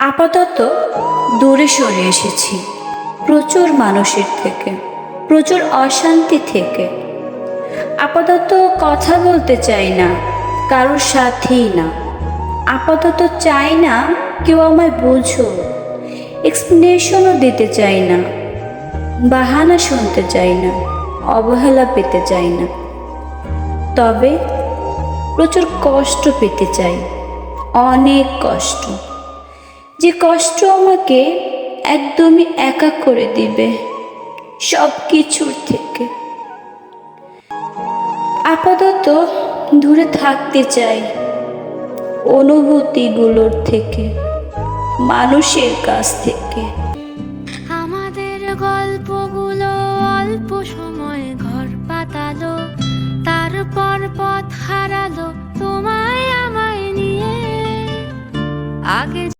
আপাতত দূরে সরে এসেছি। প্রচুর মানুষের থেকে, প্রচুর অশান্তি থেকে। আপাতত কথা বলতে চাই না, কারোর সাথেই না। আপাতত চাই না কেউ আমায় বোঝো এক্সপ্লেনেশনও দিতে চাই না, বাহানা শুনতে চাই না, অবহেলা পেতে চাই না। তবে প্রচুর কষ্ট পেতে চাই, অনেক কষ্ট। যে কষ্ট আমাকে একদমই একা করে দিবে সব কিছুর থেকে। আপাতত দূরে থাকতে চাই অনুভূতিগুলোর থেকে, মানুষের কাছ থেকে। আমাদের গল্প